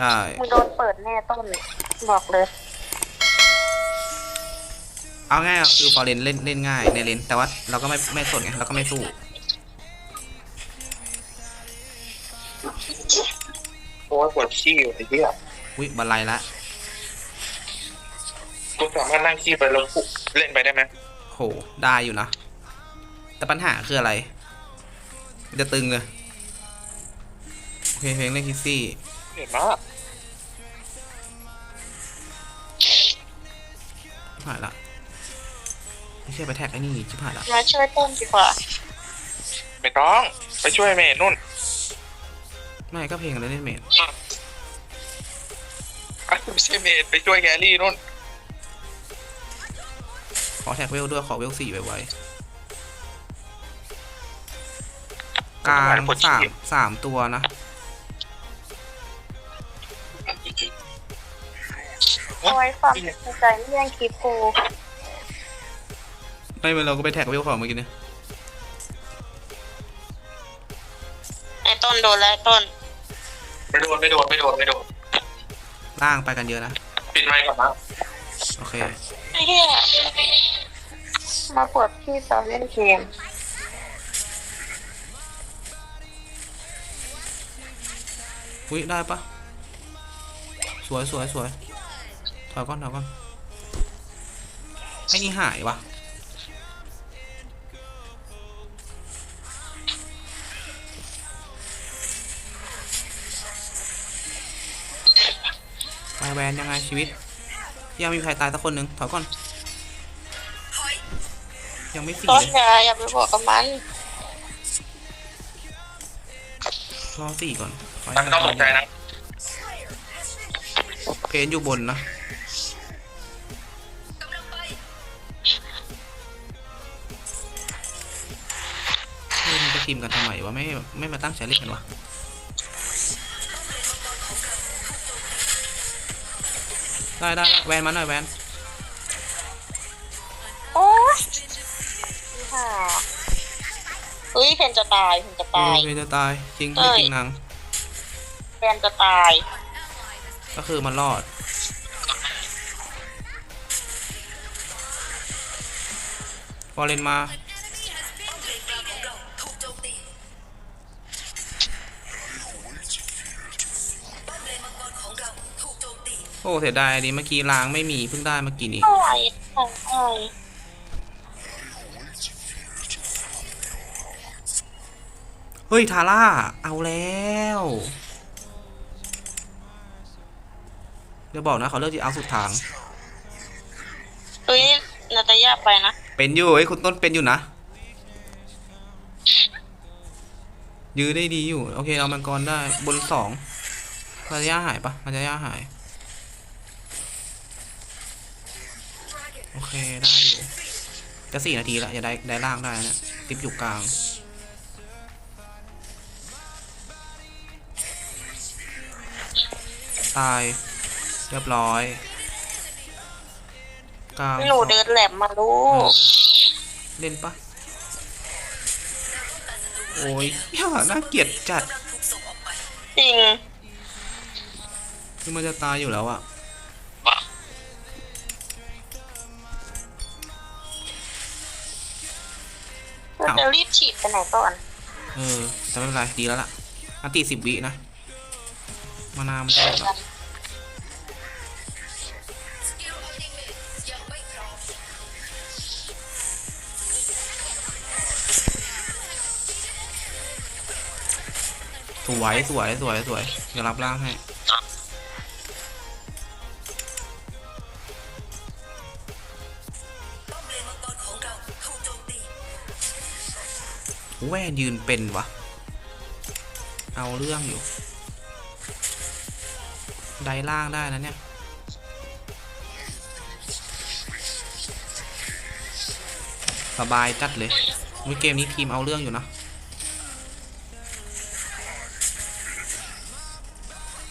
ใช่มึงโดนเปิดแน่ต้นบอกเลย เอาง่ายๆคือฟอร์เรนเล่นเล่นง่ายในเลนแต่ว่าเราก็ไม่ไม่สนไงเราก็ไม่สู้ โอ้ยปวดขี้อยู่ไอ้เหี้ยอุ้ยบันไลละกูสามารถนั่งขี้ไปแล้วปุ๊บเล่นไปได้ไหมโหได้อยู่นะ แต่ปัญหาคืออะไรมันจะตึงเลยโอเคเพลงเล่นคิสซี่ เห็นมาก ชิบหายละไม่ใช่ไปแท็กไอ้นี่ชิบหายละมาช่วยต้นดีกว่าไม่ต้อง ไปช่วยเมย์นุ่นไม่ก็เพลงอะไรเล่นเมดอะไม่ใช่เมย์ไปช่วยแกรี่นุ่น ขอแท็กเวลด้วยขอเวลสี่ไว้ๆกลางสามสามตัวนะ เอาไว้ความในใจไม่แย่งคลิปกูไม่เป็นเราก็ไปแท็กเวลของเมื่อกี้เนี่ยไอ้ต้นโดนแล้วไอ้ต้น ไม่โดนไม่โดนไม่โดนไม่โดนล่างไปกันเยอะนะ ปิดไมค์ก่อนนะโอเค ไอ้เหี้ยมาปวดที่ตอนเล่นเกมอุ้ยได้ปะสวยสวยสวย ถอยก่อนถอยก่อนไอ้นี่หายวะไปแวนยังไงชีวิต ยังมีใครตายสักคนหนึ่งถอยก่อน ยังไม่สี่ต้นเลยอย่าอย่าไปบอกกับมันรอสี่ก่อนขมันไม่ต้องตกใจนะ เพนอยู่บนนะ ทีมกันทำไมวะไม่ไม่มาตั้งใจเล่นกันวะได้ได้แวนมาหน่อยแวนโอ้ยค่ะเฮ้ยเพนจะตายเพนจะโอ้ตายยจะตายจริงเอ้ไม่ยจริงนางเพนจะตาย ก็คือมันรอดฟอร์เรนมา โอ้เสียดายอันนี้เมื่อกี้ล้างไม่มีเพิ่งได้เมื่อกี้นี้เท่าไหร่เท่าไหร่เฮ้ย ทาร่า เอาแล้วเดี๋ยวบอกนะเขาเลือกที่เอาสุดทางเฮ้ยนาตายาไปนะ เป็นอยู่ไอ้ยคุณต้นเป็นอยู่นะ ยื้อได้ดีอยู่ โอเค เอามังกรได้บนสองมาจะย่าหายปะมาจะย่าหาย โอ เค ได้อยู่จะสี่นาทีแล้วจะได้ได้ล่างได้นะติปอยู่กลางตาย เรียบร้อยกลางหนูเดินแหลมมาลูเออกเล่นปะโอ้ยย่าน่าเกลียดจัด จริง คือมันจะตายอยู่แล้วอะ เราจะรีบฉีดไปไหนก่อน เออแต่ไม่เป็นไรดีแล้วล่ะอันตีสิบวินะมานาวมันจะหมดละสวยสวยสวยสวยเดี๋ยวรับร่างให้ แว่นยืนเป็นวะ เอาเรื่องอยู่ ได้ล่างได้นะเนี่ย สบายจัดเลยวิเกมนี้ทีมเอาเรื่องอยู่นะ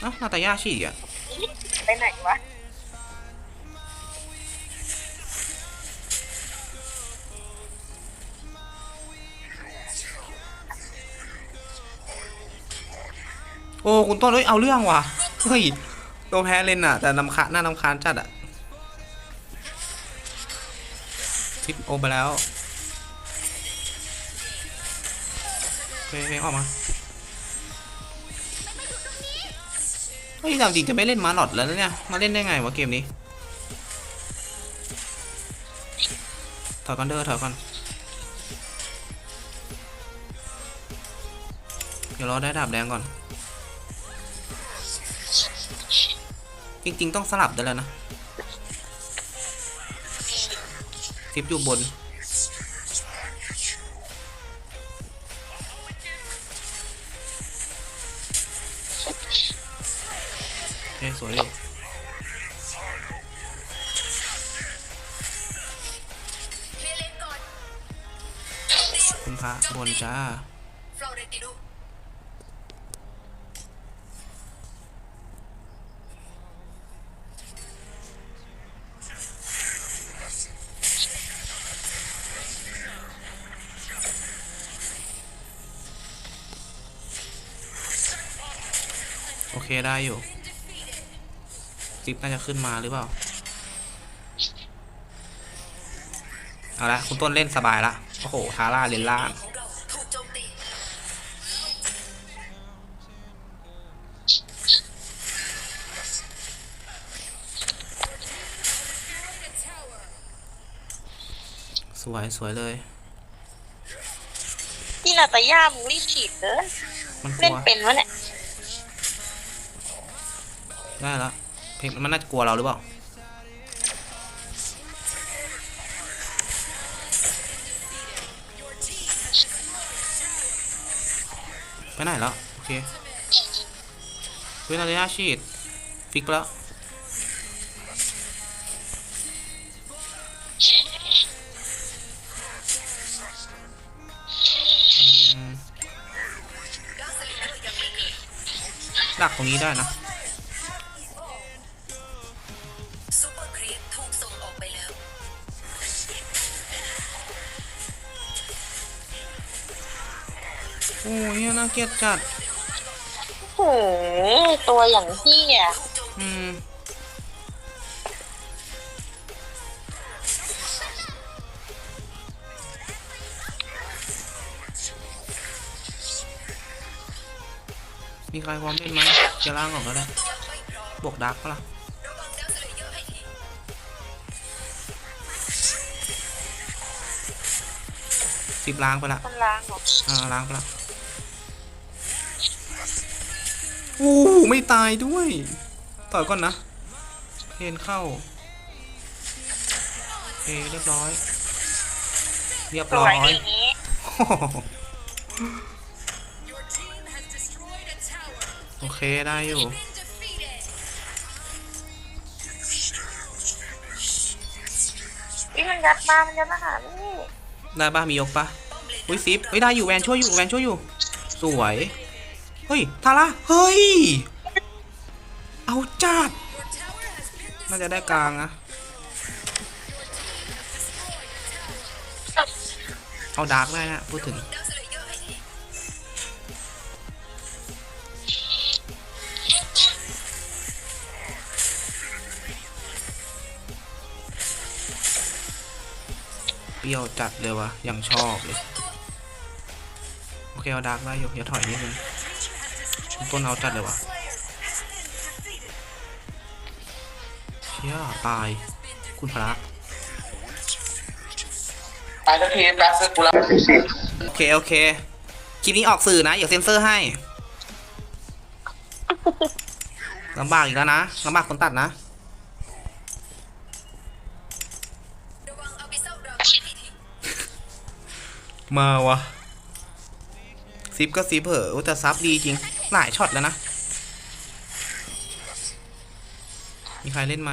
เอ้านาตาย่าฉีกอะ ไปไหนวะ โอ้คุณต้นเอ้ยเอาเรื่องว่ะเฮ้ยตัวแพ้เล่นอะ แต่นำคาหน้านำคาญจัดอะทิปโอไปแล้วเพลงออกมาเฮ้ยจริงจะไม่เล่นมาหลอดแล้วนะเนี่ย มาเล่นได้ไงวะเกมนี้ ถอยก่อนเด้อถอยก่อน เดี๋ยวรอได้ดาบแดงก่อน จริง ๆ ต้องสลับได้แล้วนะซิปอยู่บนโอเคสวยอยู่คุณพระบนจ้า ได้อยู่จิ๊บน่าจะขึ้นมาหรือเปล่า เอาละคุณต้นเล่นสบายละ โอ้โห ทาร่าเลนล่างสวยสวยเลยพี่นาตาย่ามึงรีบฉีดเด้อมันกเล่ลันวเป็นวะเนี่ย ได้แล้วเพลงมันน่าจะกลัวเราหรือเปล่าไปไหนแล้ว โอเคเฮ้นาฬิกาชีดฟิกแล้วดักตรงนี้ได้นะ น่าเกลียดจัดโอ้โหตัวอย่างพี่อะอืมมีใครพร้อมเล่นไหมจะล่างก่อนก็ได้บวกดักปะล่ะสิบล้างไปละมันล้างเหรออ่าล้างไปละ อ้ไม่ตายด้วย ต่อยก่อนนะเพนเข้าโอเคเรียบร้อย เรียบสร้อวยยอย่างนี้โอเคได้อยู่พี่มันยัดมามันยัดมาหานี่ได้ป่ะมียกป่ะอุ้ยซิปเฮ้ยได้อยู่แวนช่วยอยู่แวนช่วยอยู่ สวย เฮ้ย ทาร่าเฮ้ย เอาจัด น่าจะได้กลางนะ เอาดาร์กได้นะ พูดถึง เปรี้ยวจัดเลยวะยังชอบเลย โอเค เอาดาร์กได้อยู่อย่าถอยนิดนึง ต้นเอาจัดเลยวะเชี่ยตาย คุณพระตายแล้วทีมแบ็คเซอร์กูรับโอเค โอเค คลิปนี้ออกสื่อนะอย่าเซ็นเซอร์ให้ลำบากอีกแล้วนะลำบากคนตัดนะระวังเอาไปเศร้าดราก้อนให้ทีมาวะซิปก็ซิปเหอะโอ้แต่ซับดีจริง หลายช็อตแล้วนะ มีใครเล่นไหม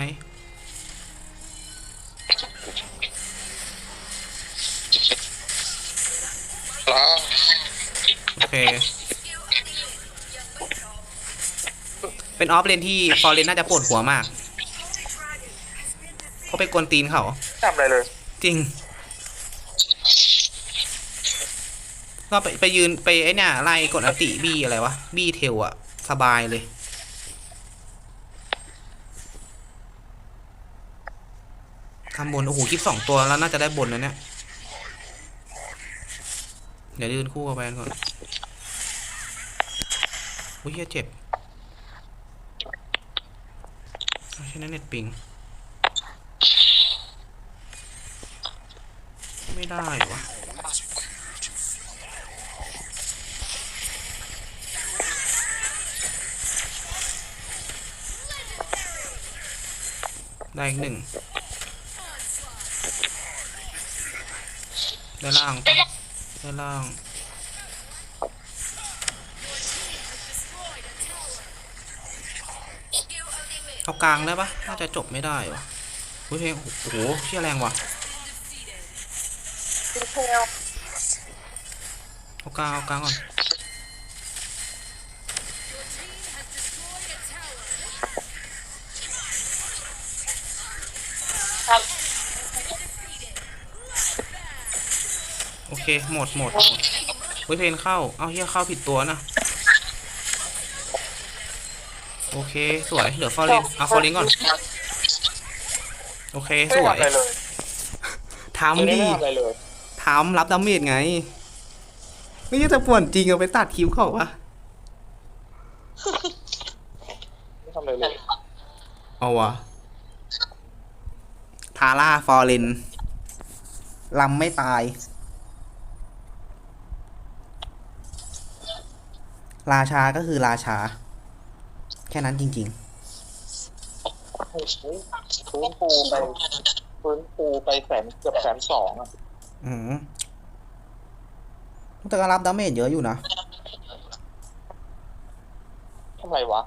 แล้วโอเค เป็นออฟเลนที่ฟอร์เรนน่าจะปวดหัวมากเพราะไปกวนตีนเขา ทำอะไรเลย จริง เราไปไปยืนไปไอ้เนี่ยไล่กดอติบีอะไรวะบี้เทลอะสบายเลยทำบนโอ้โหคลิปสองตัวแล้วน่าจะได้บนแล้วเนี่ย เดี๋ยวยืนคู่กับแฟนก่อนอุ้ยเจ็บใช่นั้นเน็ตปิง ไม่ได้วะ ได้อีกหนึ่งด้านล่างปะได้ล่างเอากลางได้ปะน่าจะจบไม่ได้วะเฮ้ยเพลงโอ้โหเชี่ยแรงว่ะเทลเอากลางเอากลางก่อน โอเค หมดหมดหมดเฮ้ยเพลงเข้า เอาเฮียเข้าผิดตัวนะ โอเค สวย เหลือฟอร์เรนเอาฟอร์เรนก่อน โอเคไม่สวยทำอะไรเลยทำไม่ดิทำอะไรเลย ทำรับดาเมจไง ไม่ใช่จะป่วนจริงเอาไปตัดคิ้วเขาปะไม่ทำอะไรเลย เอาวะทาร่าฟอร์เรนลำไม่ตาย ราชาก็คือราชา แค่นั้นจริง ๆฟื้นฟูไปฟื้นฟูไปแสนเกือบแสนสองอะอืมแต่ก็รับดาเมจเยอะอยู่นะทำไมวะ